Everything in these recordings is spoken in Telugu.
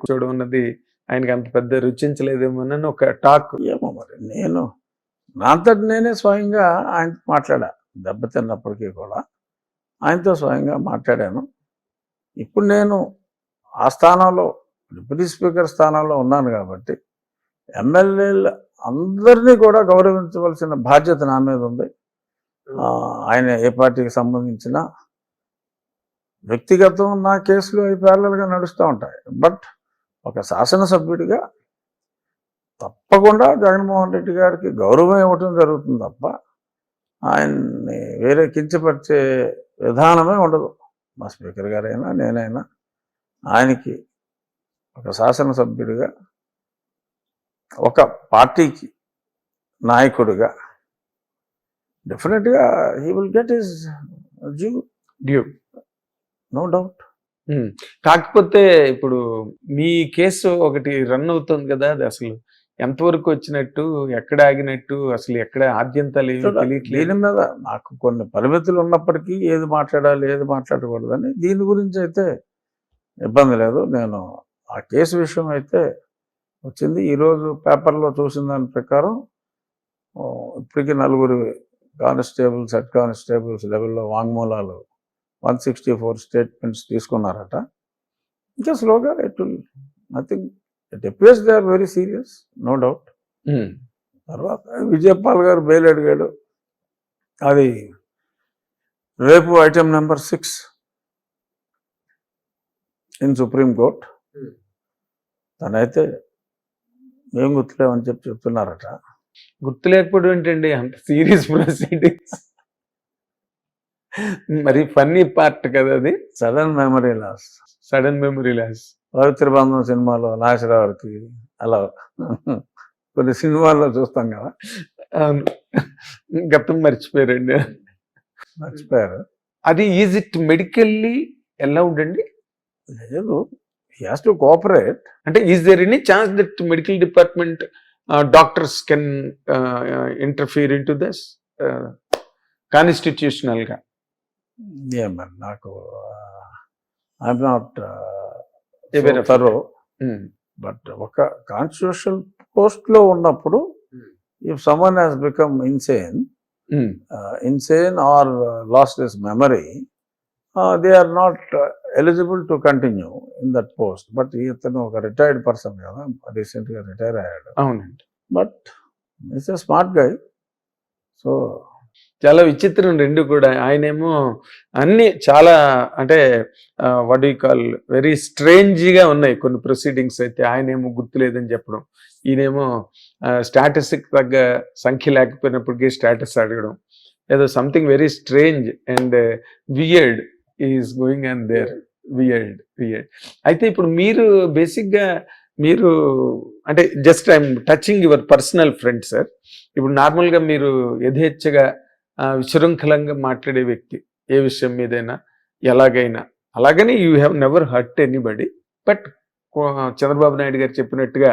కూర్చోవడం అన్నది ఆయనకి అంత పెద్ద రుచించలేదేమోనని ఒక టాక్. ఏమో మరి నేను నా అంతటి నేనే స్వయంగా ఆయనతో మాట్లాడా దెబ్బతిన్నప్పటికీ కూడా ఆయనతో స్వయంగా మాట్లాడాను. ఇప్పుడు నేను ఆ స్థానంలో డిప్యూటీ స్పీకర్ స్థానంలో ఉన్నాను కాబట్టి ఎమ్మెల్యేలు అందరినీ కూడా గౌరవించవలసిన బాధ్యత నా మీద ఉంది. ఆయన ఏ పార్టీకి సంబంధించిన వ్యక్తిగతం నా కేసులు అవి ప్యారలల్గా నడుస్తూ ఉంటాయి. బట్ ఒక శాసనసభ్యుడిగా తప్పకుండా జగన్మోహన్ రెడ్డి గారికి గౌరవం ఇవ్వటం జరుగుతుంది తప్ప ఆయన్ని వేరే కించపరిచే విధానమే ఉండదు. మా స్పీకర్ గారైనా నేనైనా ఆయనకి ఒక శాసనసభ్యుడిగా ఒక పార్టీకి నాయకుడిగా డెఫినెట్గా he will get his due. Due. No doubt. కాకపోతే ఇప్పుడు మీ కేసు ఒకటి రన్ అవుతుంది కదా అది అసలు. ఎంతవరకు వచ్చినట్టు ఎక్కడ ఆగినట్టు అసలు ఎక్కడ ఆద్యంతాలు తెలియట్లేదు. దీని మీద నాకు కొన్ని పరిమితులు ఉన్నప్పటికీ ఏది మాట్లాడాలి ఏది మాట్లాడకూడదని దీని గురించి అయితే ఇబ్బంది లేదు. నేను ఆ కేసు విషయం అయితే వచ్చింది. ఈరోజు పేపర్లో చూసిన దాని ప్రకారం ఇప్పటికీ నలుగురు కానిస్టేబుల్స్ హెడ్ కానిస్టేబుల్స్ లెవెల్లో వాంగ్మూలాలు వన్ సిక్స్టీ ఫోర్ స్టేట్మెంట్స్ తీసుకున్నారట. ఇంకా స్లోగా it I think it appears they are very serious no doubt. తర్వాత విజయపాల్ గారు బెయిల్ అడిగాడు అది రేపు item number six in supreme court Hmm. తనైతే ఏం గుర్తులేమని చెప్పి చెప్తున్నారట. గుర్తు లేకపోవడం ఏంటండి? అంత సీరియస్ ప్రొసీడింగ్స్ మరి ఫన్నీ పార్ట్ కదా అది. Sudden memory loss. Sudden memory loss. Pavitra Bandham సినిమాలో నాగేశ్వరరావుకి అలా కొన్ని సినిమాల్లో చూస్తాం కదా. గతం మర్చిపోయారండి. మర్చిపోయారు. అది ఈజ్ ఇట్ మెడికల్లీ అలౌడ్ అండి? లేదు. హ్యాస్ టు కోఆపరేట్ అంటే is there any chance that medical department doctors can interfere in to this? Constitutional గా ఏమని నాకు ఐఎమ్ నాట్ Aware of తరో ఉమ్, బట్ ఒక కాన్స్టిట్యూషన్ పోస్ట్లో ఉన్నప్పుడు Hmm. If someone has become insane um, insane or lost this memory they are not eligible to continue in that post but ఇతను ఒక రిటైర్డ్ పర్సన్ కదా రీసెంట్గా రిటైర్ అయ్యాడు అవునండి but it's a smart guy so చాలా విచిత్రం రెండు కూడా. ఆయనేమో అన్ని చాలా అంటే వడ్ యూ కాల్ వెరీ స్ట్రేంజ్గా ఉన్నాయి కొన్ని ప్రొసీడింగ్స్ అయితే. ఆయనేమో గుర్తులేదని చెప్పడం. ఈయనేమో స్టాటస్కి తగ్గ సంఖ్య లేకపోయినప్పటికీ స్టేటస్ అడగడం. ఏదో something very strange and weird is going and there weird weird అయితే ఇప్పుడు మీరు బేసిక్గా మీరు అంటే just I'm touching your personal friend sir ఇప్పుడు నార్మల్గా మీరు యథేచ్ఛగా విశృంఖలంగా మాట్లాడే వ్యక్తి ఏ విషయం మీదైనా ఎలాగైనా. అలాగని you have never hurt anybody but Chandrababu Naidu గారు చెప్పినట్టుగా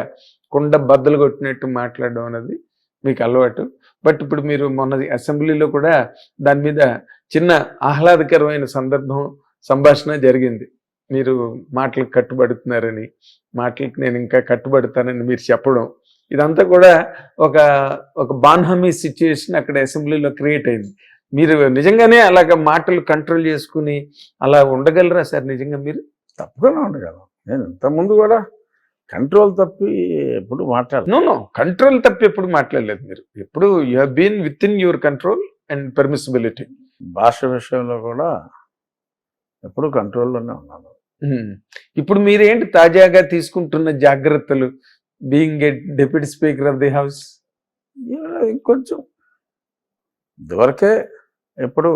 కుండ బద్దలు కొట్టినట్టు మాట్లాడడం అనేది మీకు అలవాటు. బట్ ఇప్పుడు మీరు మొన్న అసెంబ్లీలో కూడా దాని మీద చిన్న ఆహ్లాదకరమైన సందర్భం సంభాషణ జరిగింది. మీరు మాటలకు కట్టుబడుతున్నారని మాటలకు నేను ఇంకా కట్టుబడతానని మీరు చెప్పడం ఇదంతా కూడా ఒక ఒక బాన్హమీ సిచ్యుయేషన్ అక్కడ అసెంబ్లీలో క్రియేట్ అయింది. మీరు నిజంగానే అలాగ మాటలు కంట్రోల్ చేసుకుని అలా ఉండగలరా సార్ నిజంగా మీరు? తప్పకుండా ఉండగలం. నేను ఇంతకుముందు కూడా కంట్రోల్ తప్పి ఎప్పుడు మాట్లాడను నో కంట్రోల్ తప్ప ఎప్పుడు మాట్లాడలేదు మీరు. ఎప్పుడు you been with in your control and permissibility భాష విషయంలో కూడా ఎప్పుడు కంట్రోల్లోనే ఉన్నాను. ఇప్పుడు మీరేంటి తాజాగా తీసుకుంటున్న జాగ్రత్తలు? Being a deputy speaker of the house ఇంకొంచెం ఇదివరకే ఎప్పుడు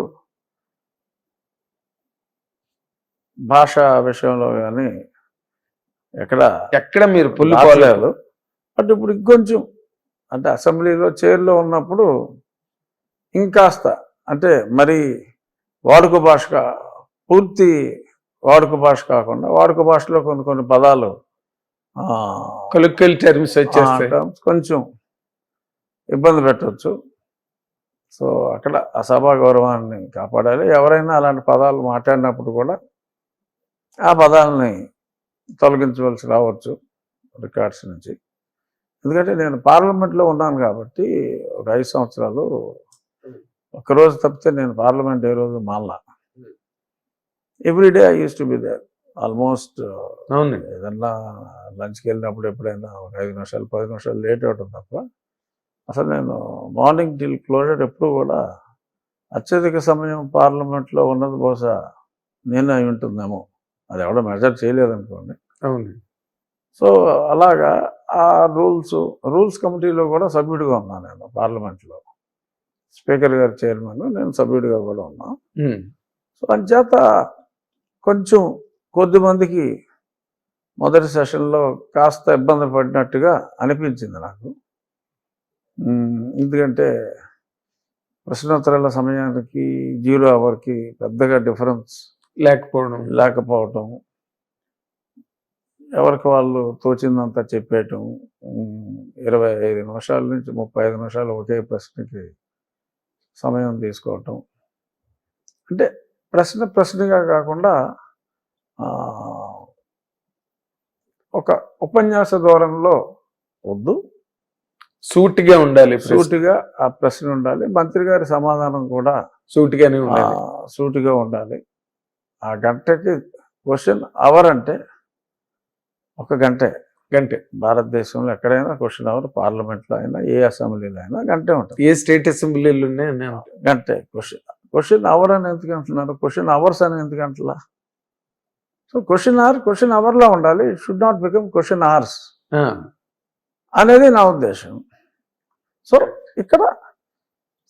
భాష విషయంలో కానీ ఎక్కడ ఎక్కడ మీరు పుల్లు పోలేదు బట్ ఇప్పుడు ఇంకొంచెం. అంటే అసెంబ్లీలో చైర్లో ఉన్నప్పుడు ఇంకాస్త అంటే మరి వాడుక భాష పూర్తి వాడుక భాష కాకుండా వాడుక భాషలో కొన్ని కొన్ని పదాలు ఆ, కొలికల్ టర్మ్స్ వచ్చేస్తాయి. కొంచెం ఇబ్బంది పెట్టవచ్చు సో అక్కడ ఆ సభా గౌరవాన్ని కాపాడాలి. ఎవరైనా అలాంటి పదాలు మాట్లాడినప్పుడు కూడా ఆ పదాలని తొలగించవలసి రావచ్చు రికార్డ్స్ నుంచి. ఎందుకంటే నేను పార్లమెంట్లో ఉన్నాను కాబట్టి ఒక ఐదు సంవత్సరాలు ఒక్కరోజు తప్పితే నేను పార్లమెంట్ ఏ రోజు మాల్లా every day I use to be there almost అవునండి. ఏదన్నా లంచ్కి వెళ్ళినప్పుడు ఎప్పుడైనా ఒక ఐదు నిమిషాలు పది నిమిషాలు లేట్ అవటం తప్ప అసలు నేను మార్నింగ్ టిల్ క్లోజర్ ఎప్పుడు కూడా అత్యధిక సమయం పార్లమెంట్లో ఉన్నది బహుశా నేను అయి ఉంటుందేమో. అది ఎవడో మెజర్ చేయలేదనుకోండి. అవునండి. సో అలాగా ఆ రూల్స్ రూల్స్ కమిటీలో కూడా సభ్యుడిగా ఉన్నాను నేను పార్లమెంట్లో. స్పీకర్ గారి చైర్మన్ నేను సభ్యుడిగా కూడా ఉన్నా. ఉమ్. సో అంచేత కొంచెం కొద్ది మందికి మొదటి సెషన్లో కాస్త ఇబ్బంది పడినట్టుగా అనిపించింది నాకు. ఎందుకంటే ప్రశ్నోత్తరాల సమయానికి జీరో అవర్కి పెద్దగా డిఫరెన్స్ లేకపోవడం. లేకపోవటం ఎవరికి వాళ్ళు తోచిందంతా చెప్పేయటం ఇరవై ఐదు నిమిషాల నుంచి ముప్పై ఐదు నిమిషాలు ఒకే ప్రశ్నకి సమయం తీసుకోవటం. అంటే ప్రశ్న ప్రశ్నగా కాకుండా ఒక ఉపన్యాస ధోరణిలో వద్దు. సూటిగా ఉండాలి. సూటిగా ఆ ప్రశ్న ఉండాలి. మంత్రి గారి సమాధానం కూడా సూటిగానే ఉండాలి. సూటిగా ఉండాలి. ఆ గంటకి క్వశ్చన్ అవర్ అంటే ఒక గంటే. గంటే. భారతదేశంలో ఎక్కడైనా క్వశ్చన్ అవర్ పార్లమెంట్లో అయినా ఏ అసెంబ్లీలో అయినా గంటే ఉంటుంది. ఏ స్టేట్ అసెంబ్లీలు ఉన్నాయి. గంటే. క్వశ్చన్ క్వశ్చన్ అవర్ అని ఎందుకు అంటున్నారు? క్వశ్చన్ అవర్స్ అని ఎందుకు అంటలా? సో క్వశ్చన్ అవర్ క్వశ్చన్ అవర్లో ఉండాలి. Should not become question hours ఆ, అనేది నా ఉద్దేశం. సో ఇక్కడ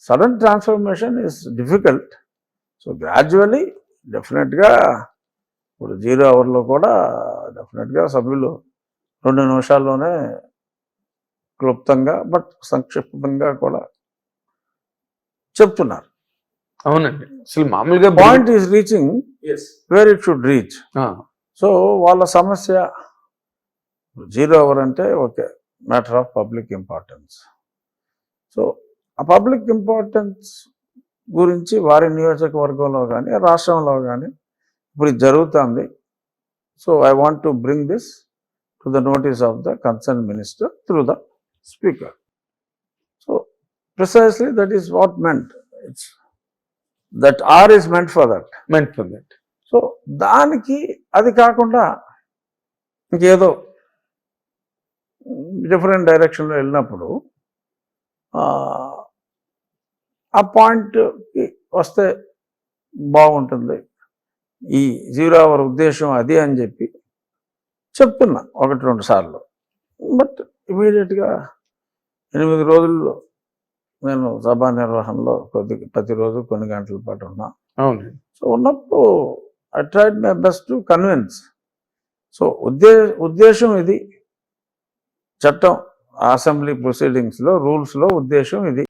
sudden transformation is difficult so gradually డెఫినెట్గా ఇప్పుడు జీరో అవర్లో కూడా డెఫినెట్గా సభ్యులు రెండు నిమిషాల్లోనే క్లుప్తంగా బట్ సంక్షిప్తంగా కూడా చెప్తున్నారు. అవునండి. అసలు మామూలుగా point is reaching. Where it should reach so వాళ్ళ సమస్య జీరో అవర్ అంటే okay matter of public importance so ఆ పబ్లిక్ ఇంపార్టెన్స్ గురించి వారి నియోజకవర్గంలో కానీ రాష్ట్రంలో కానీ ఇప్పుడు ఇది జరుగుతుంది. So I want to bring this to the notice of the concern minister through the speaker so precisely that is what meant it's that or is meant for that meant for that. So దానికి అది కాకుండా ఇంకేదో డిఫరెంట్ డైరెక్షన్లో వెళ్ళినప్పుడు ఆ, ఆ పాయింట్కి వస్తే బాగుంటుంది. ఈ జీరో అవర్ ఉద్దేశం అది అని చెప్పి చెప్తున్నా ఒకటి రెండు సార్లు. బట్ ఇమీడియట్గా ఎనిమిది రోజుల్లో నేను సభా నిర్వహణలో కొద్ది ప్రతిరోజు కొన్ని గంటల పాటు ఉన్నా. అవునండి సో ఉన్నప్పుడు I tried my best to convince so ఉద్దే ఉద్దేశం ఇది. చట్టం అసెంబ్లీ ప్రొసీడింగ్స్లో రూల్స్లో ఉద్దేశం ఇది.